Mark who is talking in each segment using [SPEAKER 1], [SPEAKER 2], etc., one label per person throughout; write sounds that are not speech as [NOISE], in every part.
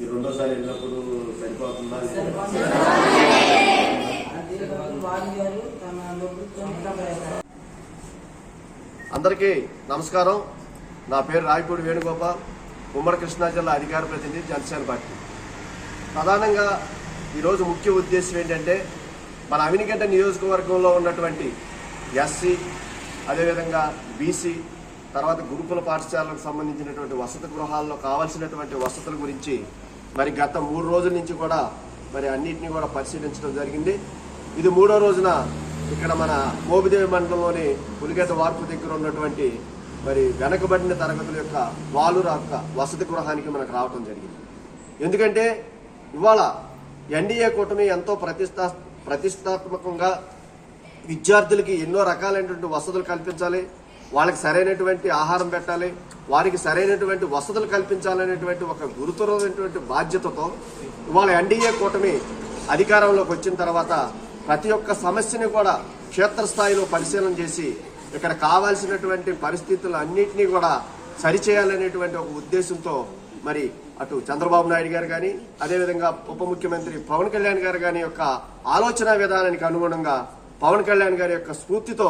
[SPEAKER 1] ఈ రెండోసారి వెళ్ళినప్పుడు సరిపోతుందా? అందరికీ నమస్కారం. నా పేరు రాయపూడి వేణుగోపాల్ ఉమ్మడి కృష్ణా జిల్లా అధికార ప్రతినిధి జనసేన పార్టీ. ప్రధానంగా ఈరోజు ముఖ్య ఉద్దేశం ఏంటంటే మన అవినిగడ్డ నియోజకవర్గంలో ఉన్నటువంటి ఎస్సీ అదేవిధంగా బీసీ తర్వాత గురుకుల పాఠశాలకు సంబంధించినటువంటి వసతి గృహాల్లో కావాల్సినటువంటి వసతుల గురించి మరి గత మూడు రోజుల నుంచి కూడా మరి అన్నిటిని కూడా పరిశీలించడం జరిగింది. ఇది మూడో రోజున ఇక్కడ మన మోబిదేవి మండలంలోని పులిగడ్డ వార్పు దగ్గర ఉన్నటువంటి మరి వెనకబడిన తరగతుల యొక్క వాలుర యొక్క వసతి గృహానికి మనకు రావటం జరిగింది. ఎందుకంటే ఇవాళ ఎన్డీఏ కూటమి ఎంతో ప్రతిష్టా ప్రతిష్టాత్మకంగా విద్యార్థులకి ఎన్నో రకాలైనటువంటి వసతులు కల్పించాలి. వాళ్ళకి సరైనటువంటి ఆహారం పెట్టాలి. వారికి సరైనటువంటి వసతులు కల్పించాలనేటువంటి ఒక గురుతరమైనటువంటి బాధ్యతతో ఇవాళ ఎన్డీఏ కూటమి అధికారంలోకి వచ్చిన తర్వాత ప్రతి ఒక్క సమస్యని కూడా క్షేత్రస్థాయిలో పరిశీలన చేసి ఇక్కడ కావాల్సినటువంటి పరిస్థితులు అన్నింటినీ కూడా సరిచేయాలనేటువంటి ఒక ఉద్దేశంతో మరి అటు చంద్రబాబు నాయుడు గారు కానీ అదేవిధంగా ఉప ముఖ్యమంత్రి పవన్ కళ్యాణ్ గారు కానీ యొక్క ఆలోచన విధానానికి అనుగుణంగా పవన్ కళ్యాణ్ గారి యొక్క స్ఫూర్తితో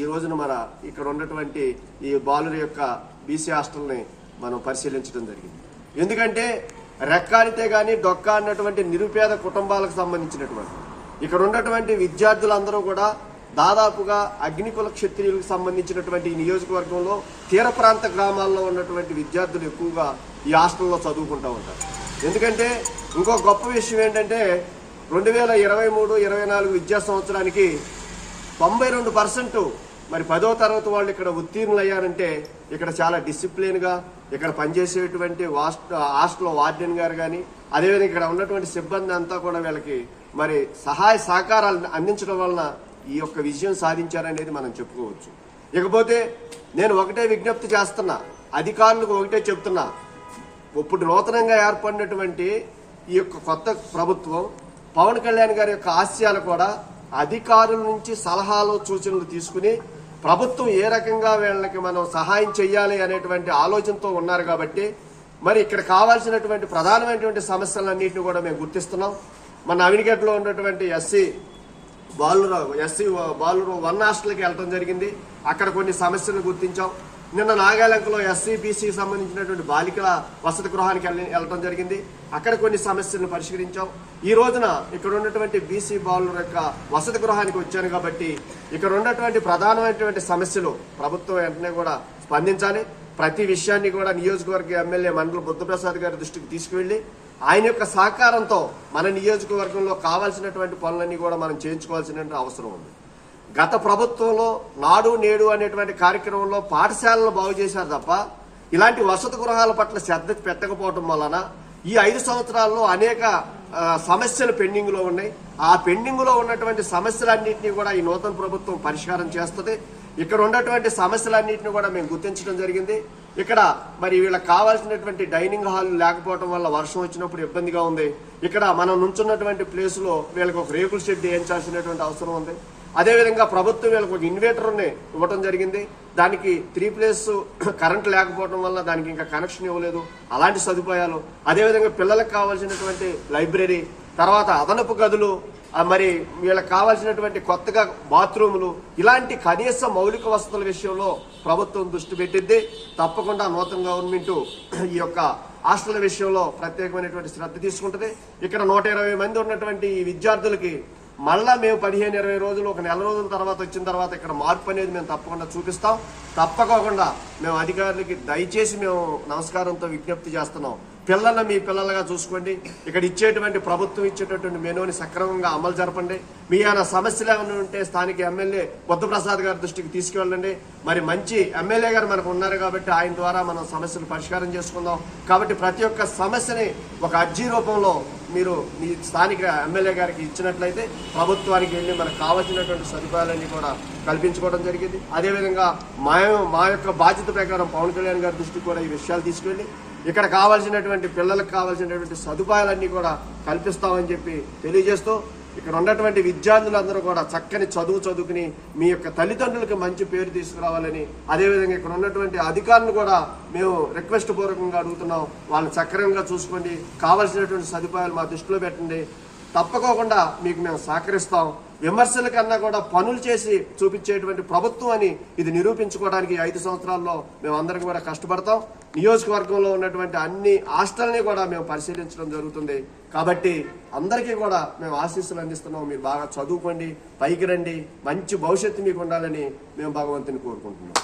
[SPEAKER 1] ఈ రోజున మన ఇక్కడ ఉన్నటువంటి ఈ బాలుల యొక్క బీసీ హాస్టల్ని మనం పరిశీలించడం జరిగింది. ఎందుకంటే రెక్కానితే కానీ డొక్క అన్నటువంటి నిరుపేద కుటుంబాలకు సంబంధించినటువంటి ఇక్కడ ఉన్నటువంటి విద్యార్థులందరూ కూడా దాదాపుగా అగ్నికుల క్షత్రియులకు సంబంధించినటువంటి ఈ నియోజకవర్గంలో తీర ప్రాంత గ్రామాల్లో ఉన్నటువంటి విద్యార్థులు ఎక్కువగా ఈ హాస్టల్లో చదువుకుంటూ ఉంటారు. ఎందుకంటే ఇంకో గొప్ప విషయం ఏంటంటే రెండు వేల ఇరవై మూడు ఇరవై నాలుగు విద్యా సంవత్సరానికి తొంభై రెండు పర్సెంట్ మరి పదో తరగతి వాళ్ళు ఇక్కడ ఉత్తీర్ణులు అయ్యారంటే ఇక్కడ చాలా డిసిప్లిన్గా ఇక్కడ పనిచేసేటువంటి వాస్ట్ హాస్టల్ వార్డెన్ గారు కానీ అదేవిధంగా ఇక్కడ ఉన్నటువంటి సిబ్బంది అంతా కూడా వీళ్ళకి మరి సహాయ సహకారాలు అందించడం వలన ఈ యొక్క విజయం సాధించారనేది మనం చెప్పుకోవచ్చు. ఇకపోతే నేను ఒకటే విజ్ఞప్తి చేస్తున్నా. అధికారులకు ఒకటే చెప్తున్నా. ఇప్పుడు నూతనంగా ఏర్పడినటువంటి ఈ యొక్క కొత్త ప్రభుత్వం పవన్ కళ్యాణ్ గారి యొక్క ఆశయాలు కూడా అధికారుల నుంచి సలహాలు సూచనలు తీసుకుని ప్రభుత్వం ఏ రకంగా వీళ్ళకి మనం సహాయం చేయాలి అనేటువంటి ఆలోచనతో ఉన్నారు కాబట్టి మరి ఇక్కడ కావాల్సినటువంటి ప్రధానమైనటువంటి సమస్యలన్నింటినీ కూడా మేము గుర్తిస్తున్నాం. మన నవీనగడ్లో ఉన్నటువంటి ఎస్సీ బాలురావు ఎస్సీ బాలురావు వన్ హాస్టల్కి వెళ్ళడం జరిగింది. అక్కడ కొన్ని సమస్యలు గుర్తించాం. నిన్న నాగాలంకలో ఎస్సీ బీసీకి సంబంధించినటువంటి బాలికల వసతి గృహానికి వెళ్ళి వెళ్ళడం జరిగింది. అక్కడ కొన్ని సమస్యలను పరిష్కరించాం. ఈ రోజున ఇక్కడ ఉన్నటువంటి బీసీ బాలుల యొక్క వసతి గృహానికి వచ్చాను కాబట్టి ఇక్కడ ఉన్నటువంటి ప్రధానమైనటువంటి సమస్యలు ప్రభుత్వం వెంటనే కూడా స్పందించాలి. ప్రతి విషయాన్ని కూడా నియోజకవర్గ ఎమ్మెల్యే మండల బుద్ధప్రసాద్ గారి దృష్టికి తీసుకువెళ్ళి ఆయన యొక్క సహకారంతో మన నియోజకవర్గంలో కావాల్సినటువంటి పనులన్నీ కూడా మనం చేయించుకోవాల్సిన అవసరం ఉంది. గత ప్రభుత్వంలో నాడు నేడు అనేటువంటి కార్యక్రమంలో పాఠశాలను బాగు చేశారు తప్ప ఇలాంటి వసతి గృహాల పట్ల శ్రద్ధ పెట్టకపోవటం వలన ఈ ఐదు సంవత్సరాల్లో అనేక సమస్యలు పెండింగ్లో ఉన్నాయి. ఆ పెండింగ్లో ఉన్నటువంటి సమస్యలన్నింటినీ కూడా ఈ నూతన ప్రభుత్వం పరిష్కారం చేస్తుంది. ఇక్కడ ఉన్నటువంటి సమస్యలన్నింటినీ కూడా మేము గుర్తించడం జరిగింది. ఇక్కడ మరి వీళ్ళకి కావాల్సినటువంటి డైనింగ్ హాల్ లేకపోవడం వల్ల వర్షం వచ్చినప్పుడు ఇబ్బందిగా ఉంది. ఇక్కడ మనం నుంచున్నటువంటి ప్లేస్లో వీళ్ళకి ఒక రేకుల షెడ్ వేయించాల్సినటువంటి అవసరం ఉంది. అదేవిధంగా ప్రభుత్వం వీళ్ళకి ఒక ఇన్వర్టర్ని ఇవ్వటం జరిగింది. దానికి త్రీ ప్లేస్ [CLEARS THROAT] కరెంట్ లేకపోవడం వల్ల దానికి ఇంకా కనెక్షన్ ఇవ్వలేదు. అలాంటి సదుపాయాలు. అదేవిధంగా పిల్లలకు కావాల్సినటువంటి లైబ్రరీ. తర్వాత అదనపు గదులు. మరి వీళ్ళకి కావాల్సినటువంటి కొత్తగా బాత్రూములు ఇలాంటి కనీస మౌలిక వసతుల విషయంలో ప్రభుత్వం దృష్టి పెట్టిద్ది. తప్పకుండా నూతన గవర్నమెంట్ ఈ యొక్క హాస్టల్ విషయంలో ప్రత్యేకమైనటువంటి శ్రద్ధ తీసుకుంటుంది. ఇక్కడ నూట ఇరవై మంది ఉన్నటువంటి ఈ విద్యార్థులకి మళ్ళా మేము పదిహేను ఇరవై రోజులు ఒక నెల రోజుల తర్వాత వచ్చిన తర్వాత ఇక్కడ మార్పు అనేది మేము తప్పకుండా చూపిస్తాం. తప్పకోకుండా మేము అధికారులకి దయచేసి మేము నమస్కారంతో విజ్ఞప్తి చేస్తున్నాం. పిల్లల్ని మీ పిల్లలుగా చూసుకోండి. ఇక్కడ ఇచ్చేటువంటి ప్రభుత్వం ఇచ్చేటటువంటి మెనూని సక్రమంగా అమలు జరపండి. మీ ఆయన సమస్యలు ఏమైనా ఉంటే స్థానిక ఎమ్మెల్యే బుద్ధప్రసాద్ గారి దృష్టికి తీసుకువెళ్ళండి మరి మంచి ఎమ్మెల్యే గారు మనకు ఉన్నారు కాబట్టి ఆయన ద్వారా మనం సమస్యలు పరిష్కారం చేసుకుందాం. కాబట్టి ప్రతి ఒక్క సమస్యని ఒక అర్జీ రూపంలో మీరు మీ స్థానిక ఎమ్మెల్యే గారికి ఇచ్చినట్లయితే ప్రభుత్వానికి వెళ్ళి మనకు కావాల్సినటువంటి సదుపాయాలన్నీ కూడా కల్పించుకోవడం జరిగింది. అదేవిధంగా మా మా యొక్క బాధ్యత ప్రకారం పవన్ కళ్యాణ్ గారి దృష్టికి కూడా ఈ విషయాలు తీసుకెళ్ళి ఇక్కడ కావాల్సినటువంటి పిల్లలకు కావాల్సినటువంటి సదుపాయాలన్నీ కూడా కల్పిస్తామని చెప్పి తెలియజేస్తూ ఇక్కడ ఉన్నటువంటి విద్యార్థులందరూ కూడా చక్కని చదువు చదువుకుని మీ యొక్క తల్లిదండ్రులకు మంచి పేరు తీసుకురావాలని అదేవిధంగా ఇక్కడ ఉన్నటువంటి అధికారులను కూడా మేము రిక్వెస్ట్ పూర్వకంగా అడుగుతున్నాం. వాళ్ళని సక్రమంగా చూసుకోండి. కావాల్సినటువంటి సదుపాయాలు మా దృష్టిలో పెట్టండి. తప్పకోకుండా మీకు మేము సహకరిస్తాం. విమర్శల కన్నా కూడా పనులు చేసి చూపించేటువంటి ప్రభుత్వం అని ఇది నిరూపించుకోవడానికి ఐదు సంవత్సరాల్లో మేము అందరికీ కూడా కష్టపడతాం. నియోజకవర్గంలో ఉన్నటువంటి అన్ని హాస్టల్ని కూడా మేము పరిశీలించడం జరుగుతుంది. కాబట్టి అందరికీ కూడా మేము ఆశీస్సులు అందిస్తున్నాం. మీరు బాగా చదువుకోండి పైకి రండి మంచి భవిష్యత్తు మీకు ఉండాలని మేము భగవంతుని కోరుకుంటున్నాం.